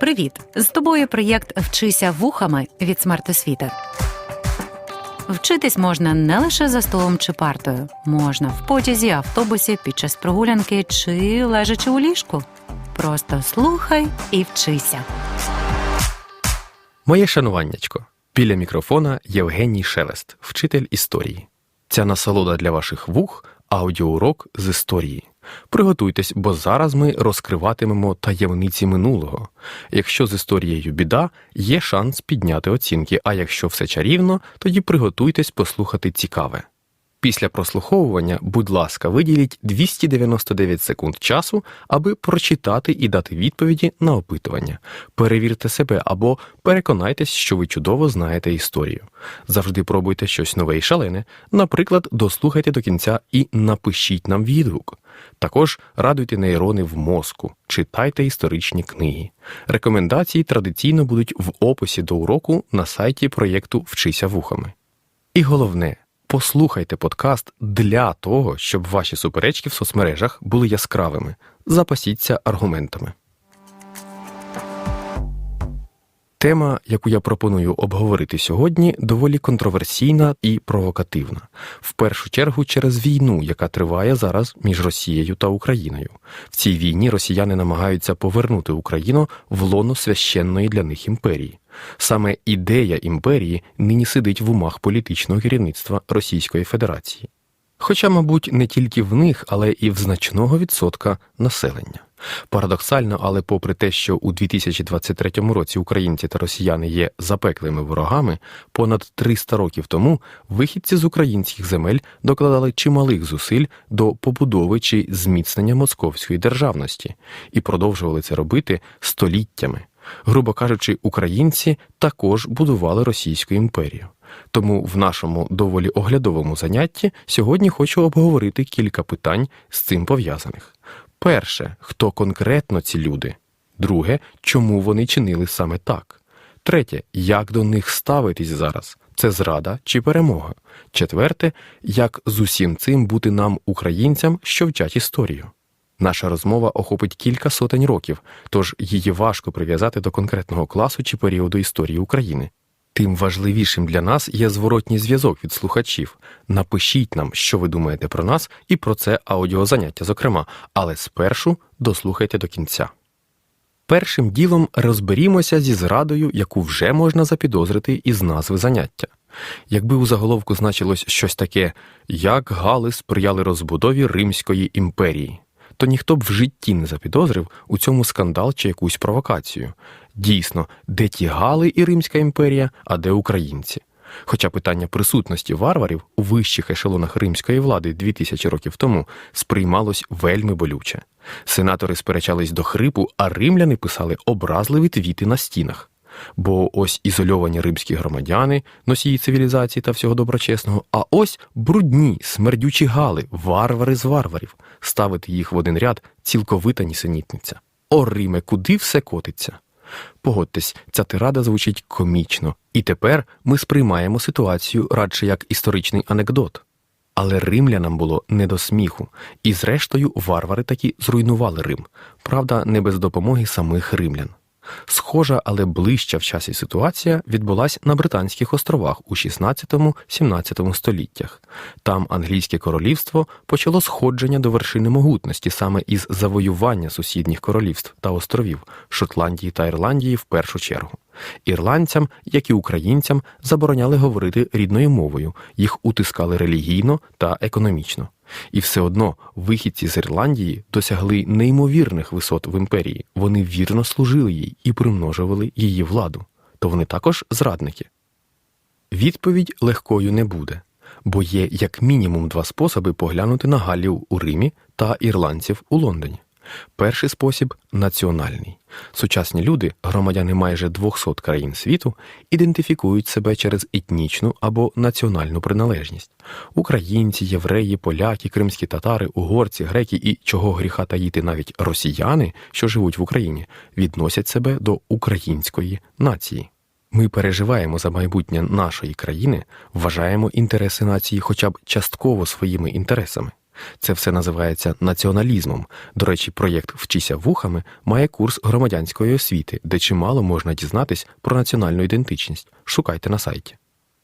Привіт! З тобою проєкт Вчися вухами від смертосвіти. Вчитись можна не лише за столом чи партою, можна в потязі, автобусі, під час прогулянки чи лежачи у ліжку. Просто слухай і вчися. Моє шануваннячко. Біля мікрофона Євгеній Шелест, вчитель історії. Ця насолода для ваших вух аудіоурок з історії. Приготуйтесь, бо зараз ми розкриватимемо таємниці минулого. Якщо з історією біда, є шанс підняти оцінки, а якщо все чарівно, тоді приготуйтесь послухати цікаве. Після прослуховування, будь ласка, виділіть 299 секунд часу, аби прочитати і дати відповіді на опитування. Перевірте себе або переконайтесь, що ви чудово знаєте історію. Завжди пробуйте щось нове і шалене. Наприклад, дослухайте до кінця і напишіть нам відгук. Також радуйте нейрони в мозку, читайте історичні книги. Рекомендації традиційно будуть в описі до уроку на сайті проєкту Вчися вухами. І головне, послухайте подкаст для того, щоб ваші суперечки в соцмережах були яскравими. Запасіться аргументами. Тема, яку я пропоную обговорити сьогодні, доволі контроверсійна і провокативна. В першу чергу через війну, яка триває зараз між Росією та Україною. В цій війні росіяни намагаються повернути Україну в лоно священної для них імперії. Саме ідея імперії нині сидить в умах політичного керівництва Російської Федерації. Хоча, мабуть, не тільки в них, але і в значного відсотка населення. Парадоксально, але попри те, що у 2023 році українці та росіяни є запеклими ворогами, понад 300 років тому вихідці з українських земель докладали чималих зусиль до побудови чи зміцнення московської державності і продовжували це робити століттями. Грубо кажучи, українці також будували Російську імперію. Тому в нашому доволі оглядовому занятті сьогодні хочу обговорити кілька питань з цим пов'язаних. Перше, хто конкретно ці люди. Друге, чому вони чинили саме так. Третє, як до них ставитись зараз. Це зрада чи перемога. Четверте, як з усім цим бути нам, українцям, що вчать історію. Наша розмова охопить кілька сотень років, тож її важко прив'язати до конкретного класу чи періоду історії України. Тим важливішим для нас є зворотній зв'язок від слухачів. Напишіть нам, що ви думаєте про нас і про це аудіозаняття, зокрема, але спершу дослухайте до кінця. Першим ділом розберімося зі зрадою, яку вже можна запідозрити із назви заняття. Якби у заголовку значилось щось таке, як Гали сприяли розбудові Римської імперії, то ніхто б в житті не запідозрив у цьому скандал чи якусь провокацію. Дійсно, де ті Гали і Римська імперія, а де українці. Хоча питання присутності варварів у вищих ешелонах римської влади 2000 років тому сприймалось вельми болюче. Сенатори сперечались до хрипу, а римляни писали образливі твіти на стінах. Бо ось ізольовані римські громадяни, носії цивілізації та всього доброчесного, а ось брудні, смердючі гали, варвари з варварів, ставити їх в один ряд цілковита нісенітниця. О, Риме, куди все котиться? Погодьтесь, ця тирада звучить комічно, і тепер ми сприймаємо ситуацію радше як історичний анекдот. Але римлянам було не до сміху, і зрештою варвари таки зруйнували Рим, правда, не без допомоги самих римлян. Схожа, але ближча в часі ситуація відбулася на Британських островах у 16-17 століттях. Там англійське королівство почало сходження до вершини могутності саме із завоювання сусідніх королівств та островів Шотландії та Ірландії в першу чергу. Ірландцям, як і українцям, забороняли говорити рідною мовою, їх утискали релігійно та економічно. І все одно вихідці з Ірландії досягли неймовірних висот в імперії. Вони вірно служили їй і примножували її владу. То вони також зрадники. Відповідь легкою не буде, бо є як мінімум два способи поглянути на галів у Римі та ірландців у Лондоні. Перший спосіб національний. Сучасні люди, громадяни майже 200 країн світу, ідентифікують себе через етнічну або національну приналежність. Українці, євреї, поляки, кримські татари, угорці, греки і чого гріха таїти навіть росіяни, що живуть в Україні, відносять себе до української нації. Ми переживаємо за майбутнє нашої країни, вважаємо інтереси нації хоча б частково своїми інтересами. Це все називається націоналізмом. До речі, проєкт Вчися вухами має курс громадянської освіти, де чимало можна дізнатись про національну ідентичність. Шукайте на сайті.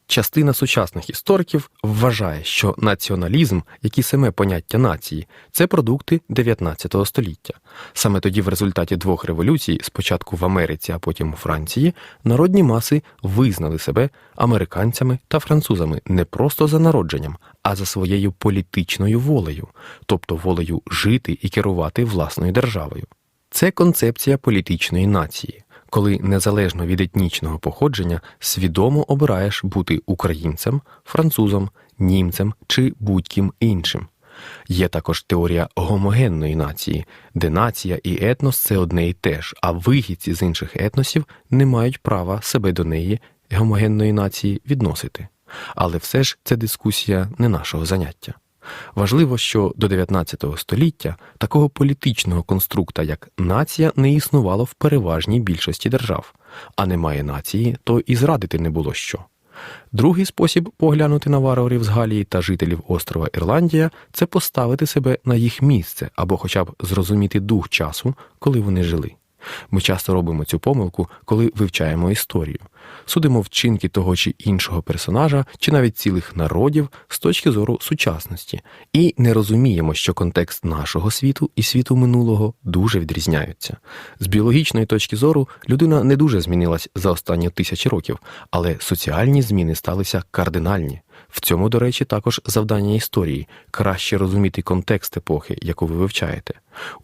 Частина сучасних істориків вважає, що націоналізм, як і саме поняття нації, це продукти 19 століття. Саме тоді, в результаті двох революцій, спочатку в Америці, а потім у Франції, народні маси визнали себе американцями та французами не просто за народженням, а за своєю політичною волею, тобто волею жити і керувати власною державою. Це концепція політичної нації коли незалежно від етнічного походження свідомо обираєш бути українцем, французом, німцем чи будь-ким іншим. Є також теорія гомогенної нації, де нація і етнос це одне і те ж, а вихідці з інших етносів не мають права себе до неї гомогенної нації відносити. Але все ж це дискусія не нашого заняття. Важливо, що до 19 століття такого політичного конструкта, як нація, не існувало в переважній більшості держав, а немає нації, то і зрадити не було що. Другий спосіб поглянути на варварів з Галії та жителів острова Ірландія це поставити себе на їх місце або хоча б зрозуміти дух часу, коли вони жили. Ми часто робимо цю помилку, коли вивчаємо історію, судимо вчинки того чи іншого персонажа, чи навіть цілих народів з точки зору сучасності, і не розуміємо, що контекст нашого світу і світу минулого дуже відрізняються. З біологічної точки зору людина не дуже змінилась за останні тисячі років, але соціальні зміни сталися кардинальні. В цьому, до речі, також завдання історії краще розуміти контекст епохи, яку ви вивчаєте.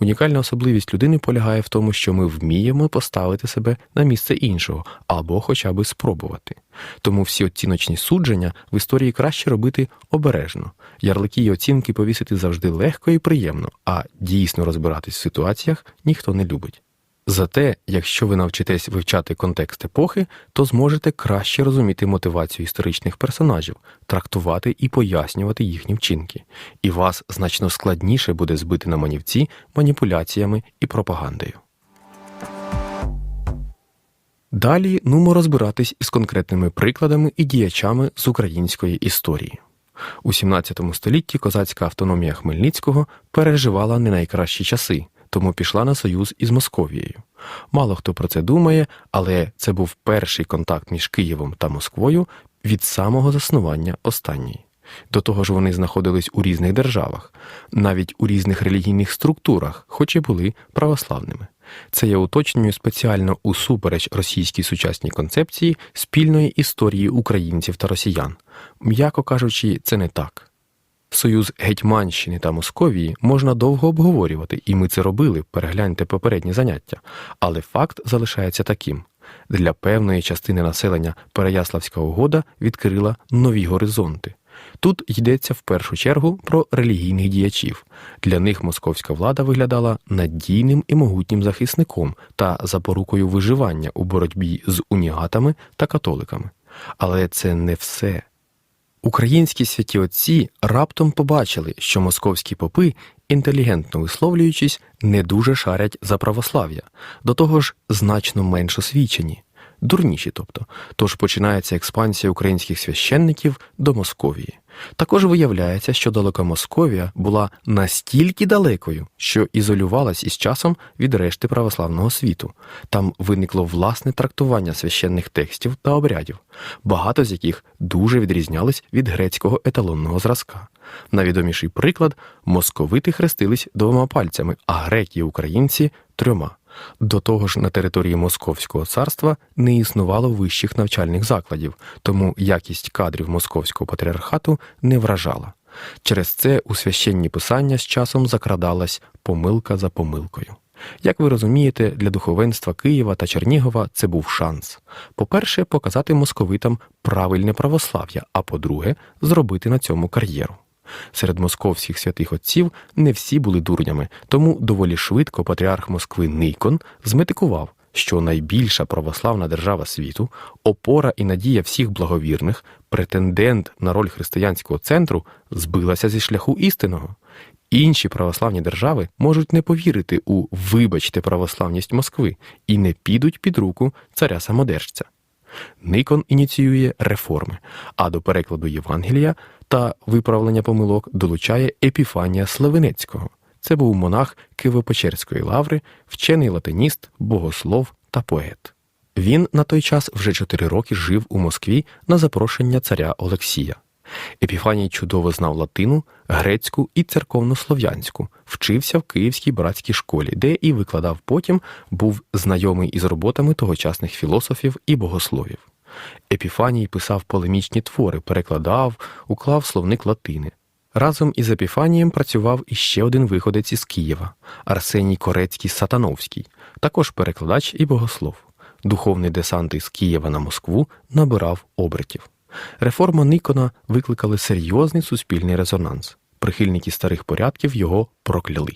Унікальна особливість людини полягає в тому, що ми вміємо поставити себе на місце іншого або хоча б спробувати. Тому всі оціночні судження в історії краще робити обережно. Ярлики й оцінки повісити завжди легко і приємно, а дійсно розбиратись в ситуаціях ніхто не любить. Зате, якщо ви навчитесь вивчати контекст епохи, то зможете краще розуміти мотивацію історичних персонажів, трактувати і пояснювати їхні вчинки, і вас значно складніше буде збити на манівці маніпуляціями і пропагандою. Далі нумо розбиратись із конкретними прикладами і діячами з української історії. У XVII столітті козацька автономія Хмельницького переживала не найкращі часи тому пішла на союз із Московією. Мало хто про це думає, але це був перший контакт між Києвом та Москвою від самого заснування останньої. До того ж, вони знаходились у різних державах, навіть у різних релігійних структурах, хоч і були православними. Це я уточнюю спеціально усупереч російській сучасній концепції спільної історії українців та росіян. М'яко кажучи, це не так. Союз Гетьманщини та Московії можна довго обговорювати, і ми це робили, перегляньте попередні заняття. Але факт залишається таким: для певної частини населення Переяславська угода відкрила нові горизонти. Тут йдеться в першу чергу про релігійних діячів. Для них московська влада виглядала надійним і могутнім захисником та запорукою виживання у боротьбі з унігатами та католиками. Але це не все. Українські святі отці раптом побачили, що московські попи, інтелігентно висловлюючись, не дуже шарять за православ'я, до того ж значно менш освічені, дурніші, тобто, тож починається експансія українських священників до Московії. Також виявляється, що далека Московія була настільки далекою, що ізолювалась із часом від решти православного світу. Там виникло власне трактування священних текстів та обрядів, багато з яких дуже відрізнялись від грецького еталонного зразка. Найвідоміший приклад московити хрестились двома пальцями, а греки і українці трьома. До того ж, на території Московського царства не існувало вищих навчальних закладів, тому якість кадрів московського патріархату не вражала. Через це у священні писання з часом закрадалась помилка за помилкою. Як ви розумієте, для духовенства Києва та Чернігова це був шанс. По-перше, показати московитам правильне православ'я, а по-друге, зробити на цьому кар'єру. Серед московських святих отців не всі були дурнями, тому доволі швидко патріарх Москви Никон зметикував, що найбільша православна держава світу, опора і надія всіх благовірних, претендент на роль християнського центру, збилася зі шляху істинного. Інші православні держави можуть не повірити у вибачте православність Москви і не підуть під руку царя самодержця. Никон ініціює реформи, а до перекладу Євангелія та виправлення помилок долучає Епіфанія Славенецького. Це був монах Києво-Печерської лаври, вчений латиніст, богослов та поет. Він на той час вже чотири роки жив у Москві на запрошення царя Олексія. Епіфаній чудово знав латину, грецьку і церковнослов'янську, вчився в Київській братській школі, де і викладав потім, був знайомий із роботами тогочасних філософів і богословів. Епіфаній писав полемічні твори, перекладав, уклав словник латини. Разом із Епіфанієм працював іще один виходець із Києва Арсеній Корецький Сатановський, також перекладач і богослов. Духовний десант із Києва на Москву набирав обертів. Реформа Никона викликали серйозний суспільний резонанс. Прихильники старих порядків його прокляли.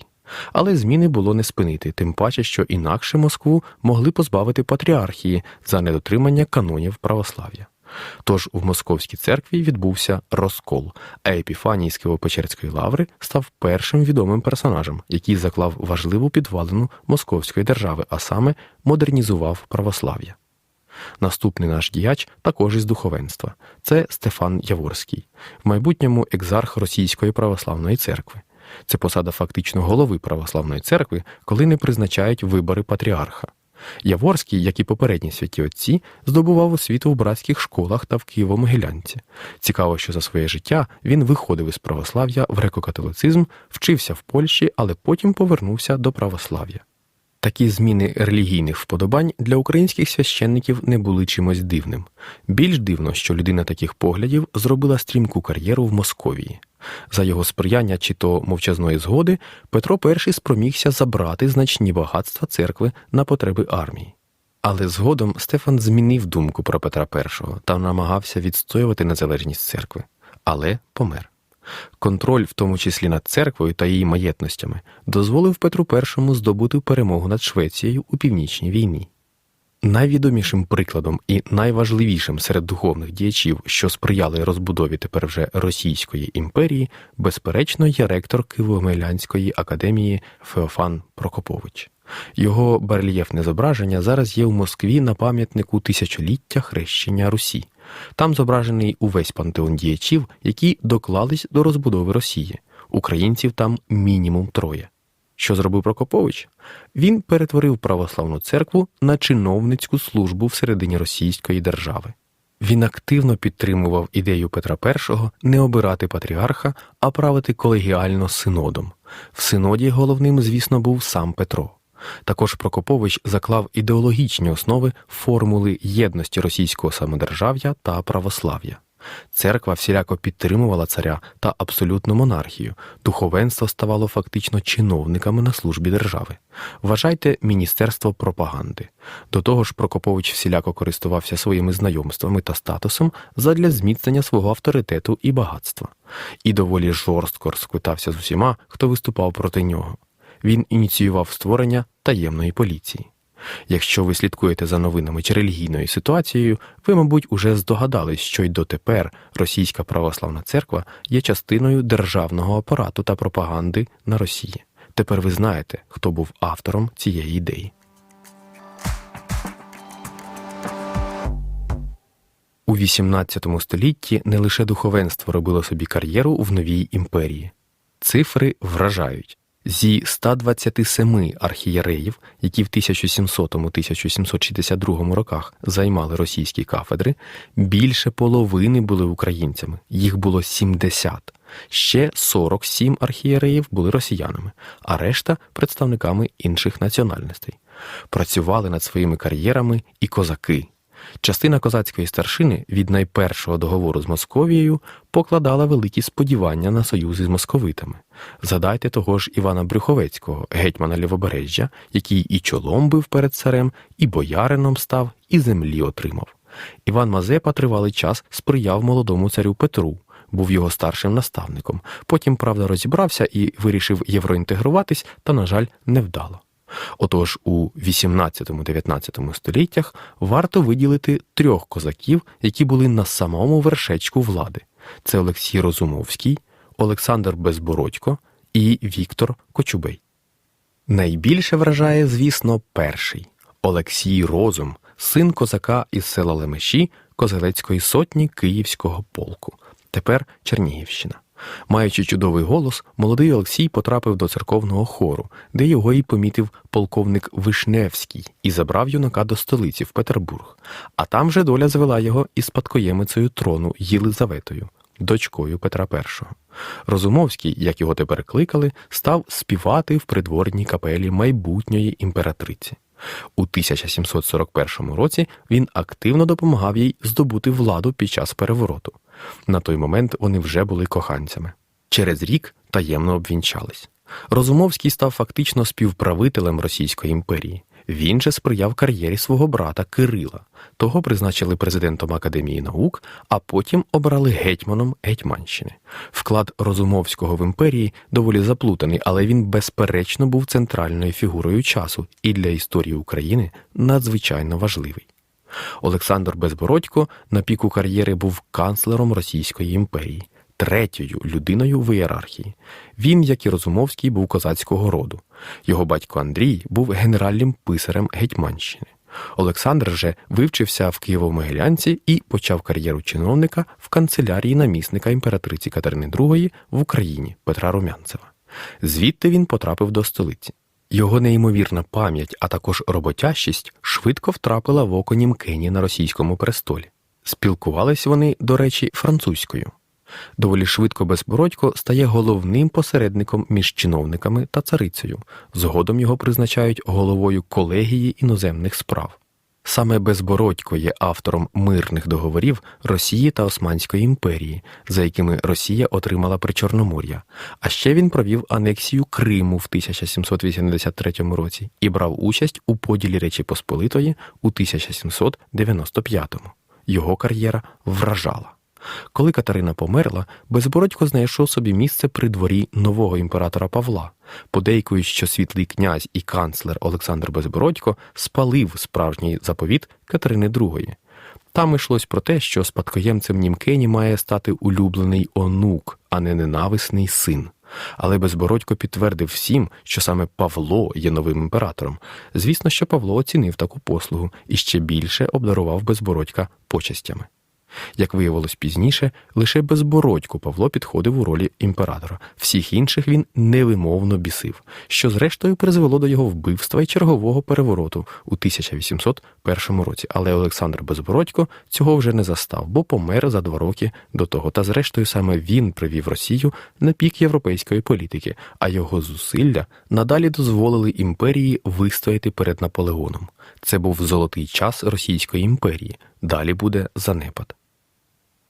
Але зміни було не спинити, тим паче, що інакше Москву могли позбавити патріархії за недотримання канонів православ'я. Тож в Московській церкві відбувся розкол, а Епіфаній з Києво-Печерської лаври став першим відомим персонажем, який заклав важливу підвалину Московської держави, а саме модернізував православ'я. Наступний наш діяч також із духовенства це Стефан Яворський, в майбутньому екзарх Російської православної церкви. Це посада фактично голови православної церкви, коли не призначають вибори патріарха. Яворський, як і попередні святі отці, здобував освіту в братських школах та в Києво-Могилянці. Цікаво, що за своє життя він виходив із православ'я в греко-католицизм, вчився в Польщі, але потім повернувся до православ'я. Такі зміни релігійних вподобань для українських священників не були чимось дивним. Більш дивно, що людина таких поглядів зробила стрімку кар'єру в Московії. За його сприяння чи то мовчазної згоди Петро І спромігся забрати значні багатства церкви на потреби армії. Але згодом Стефан змінив думку про Петра І та намагався відстоювати незалежність церкви, але помер. Контроль, в тому числі над церквою та її маєтностями, дозволив Петру І здобути перемогу над Швецією у північній війні. Найвідомішим прикладом і найважливішим серед духовних діячів, що сприяли розбудові тепер вже Російської імперії, безперечно, є ректор Києво-Могилянської академії Феофан Прокопович. Його барельєфне зображення зараз є у Москві на пам'ятнику тисячоліття хрещення Русі. Там зображений увесь пантеон діячів, які доклались до розбудови Росії. Українців там мінімум троє. Що зробив Прокопович? Він перетворив православну церкву на чиновницьку службу всередині Російської держави. Він активно підтримував ідею Петра І не обирати патріарха, а правити колегіально синодом. В синоді головним, звісно, був сам Петро. Також Прокопович заклав ідеологічні основи формули єдності російського самодержав'я та православ'я. Церква всіляко підтримувала царя та абсолютну монархію, духовенство ставало фактично чиновниками на службі держави. Вважайте Міністерство пропаганди. До того ж, Прокопович всіляко користувався своїми знайомствами та статусом задля зміцнення свого авторитету і багатства, і доволі жорстко розквитався з усіма, хто виступав проти нього. Він ініціював створення таємної поліції. Якщо ви слідкуєте за новинами чи релігійною ситуацією, ви, мабуть, уже здогадались, що й дотепер Російська православна церква є частиною державного апарату та пропаганди на Росії. Тепер ви знаєте, хто був автором цієї ідеї. У XVIII столітті не лише духовенство робило собі кар'єру в новій імперії. Цифри вражають. Зі 127 архієреїв, які в 1700-1762 роках займали російські кафедри, більше половини були українцями, їх було 70. Ще 47 архієреїв були росіянами, а решта представниками інших національностей. Працювали над своїми кар'єрами і козаки. Частина козацької старшини від найпершого договору з Московією покладала великі сподівання на союз із московитами. Згадайте того ж Івана Брюховецького, гетьмана Лівобережжя, який і чолом бив перед царем, і боярином став, і землі отримав. Іван Мазепа тривалий час сприяв молодому царю Петру, був його старшим наставником. Потім, правда, розібрався і вирішив євроінтегруватись, та, на жаль, невдало. Отож, у 18-19 століттях варто виділити трьох козаків, які були на самому вершечку влади: це Олексій Розумовський, Олександр Безбородько і Віктор Кочубей. Найбільше вражає, звісно, перший Олексій Розум, син козака із села Лемеші Козелецької сотні Київського полку. тепер Чернігівщина. Маючи чудовий голос, молодий Олексій потрапив до церковного хору, де його і помітив полковник Вишневський і забрав юнака до столиці в Петербург. А там же доля звела його із спадкоємицею трону Єлизаветою, дочкою Петра І. Розумовський, як його тепер кликали, став співати в придворній капелі майбутньої імператриці. У 1741 році він активно допомагав їй здобути владу під час перевороту. На той момент вони вже були коханцями. Через рік таємно обвінчались. Розумовський став фактично співправителем Російської імперії. Він же сприяв кар'єрі свого брата Кирила. Того призначили президентом Академії наук, а потім обрали гетьманом Гетьманщини. Вклад Розумовського в імперії доволі заплутаний, але він безперечно був центральною фігурою часу і для історії України надзвичайно важливий. Олександр Безбородько на піку кар'єри був канцлером Російської імперії, третьою людиною в ієрархії. Він, як і Розумовський, був козацького роду. Його батько Андрій був генеральним писарем Гетьманщини. Олександр же вивчився в Києво-Могилянці і почав кар'єру чиновника в канцелярії намісника імператриці Катерини II в Україні Петра Румянцева. Звідти він потрапив до столиці. Його неймовірна пам'ять, а також роботящість швидко втрапила в око Німкені на російському престолі. Спілкувались вони, до речі, французькою. Доволі швидко Безбородько стає головним посередником між чиновниками та царицею. Згодом його призначають головою колегії іноземних справ. Саме Безбородько є автором мирних договорів Росії та Османської імперії, за якими Росія отримала Причорномор'я. А ще він провів анексію Криму в 1783 році і брав участь у поділі Речі Посполитої у 1795. Його кар'єра вражала. Коли Катерина померла, Безбородько знайшов собі місце при дворі нового імператора Павла. Подейкують, що світлий князь і канцлер Олександр Безбородько спалив справжній заповіт Катерини II. Там йшлось про те, що спадкоємцем Німкені має стати улюблений онук, а не ненависний син. Але Безбородько підтвердив всім, що саме Павло є новим імператором. Звісно, що Павло оцінив таку послугу і ще більше обдарував Безбородька почестями. Як виявилось пізніше, лише безбородько Павло підходив у ролі імператора. Всіх інших він невимовно бісив, що зрештою призвело до його вбивства і чергового перевороту у 1801 році. Але Олександр Безбородько цього вже не застав, бо помер за два роки до того. Та зрештою саме він привів Росію на пік європейської політики, а його зусилля надалі дозволили імперії вистояти перед Наполеоном. Це був золотий час Російської імперії. Далі буде занепад.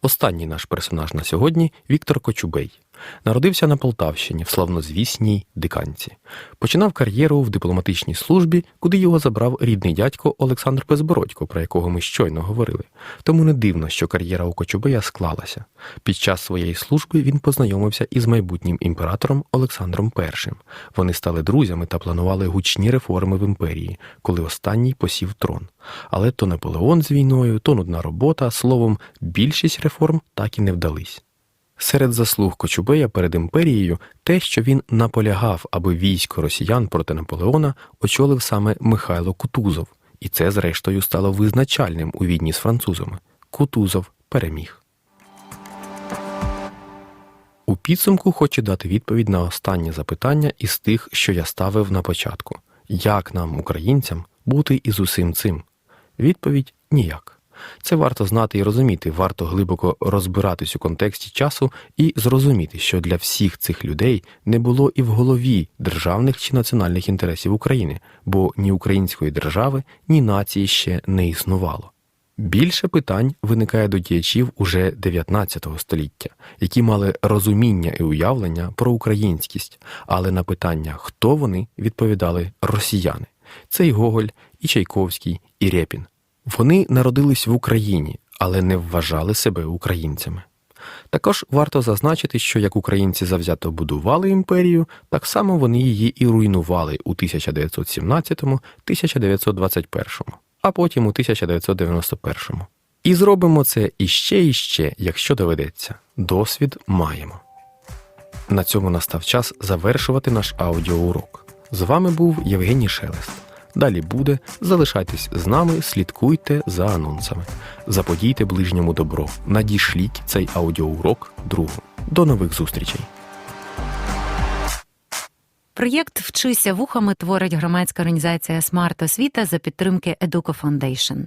Останній наш персонаж на сьогодні Віктор Кочубей. Народився на Полтавщині в славнозвісній диканці. Починав кар'єру в дипломатичній службі, куди його забрав рідний дядько Олександр Безбородько, про якого ми щойно говорили. Тому не дивно, що кар'єра у Кочубея склалася. Під час своєї служби він познайомився із майбутнім імператором Олександром І. Вони стали друзями та планували гучні реформи в імперії, коли останній посів трон. Але то Наполеон з війною, то нудна робота, словом, більшість реформ так і не вдались. Серед заслуг Кочубея перед імперією те, що він наполягав, аби військо росіян проти Наполеона очолив саме Михайло Кутузов, і це, зрештою, стало визначальним у війні з французами. Кутузов переміг. У підсумку хочу дати відповідь на останнє запитання із тих, що я ставив на початку: як нам, українцям, бути із усім цим? Відповідь ніяк. Це варто знати і розуміти, варто глибоко розбиратись у контексті часу і зрозуміти, що для всіх цих людей не було і в голові державних чи національних інтересів України, бо ні української держави, ні нації ще не існувало. Більше питань виникає до діячів уже 19 століття, які мали розуміння і уявлення про українськість, але на питання, хто вони, відповідали росіяни. Це і Гоголь, і Чайковський, і Рєпін. Вони народились в Україні, але не вважали себе українцями. Також варто зазначити, що як українці завзято будували імперію, так само вони її і руйнували у 1917-1921, а потім у 1991. І зробимо це іще і ще, якщо доведеться. Досвід маємо. На цьому настав час завершувати наш аудіоурок. З вами був Євгеній Шелест. Далі буде. Залишайтесь з нами, слідкуйте за анонсами. Заподійте ближньому добро. Надішліть цей аудіоурок другу. До нових зустрічей! Проєкт Вчися вухами творить громадська організація Смарт Освіта за підтримки Educo Foundation.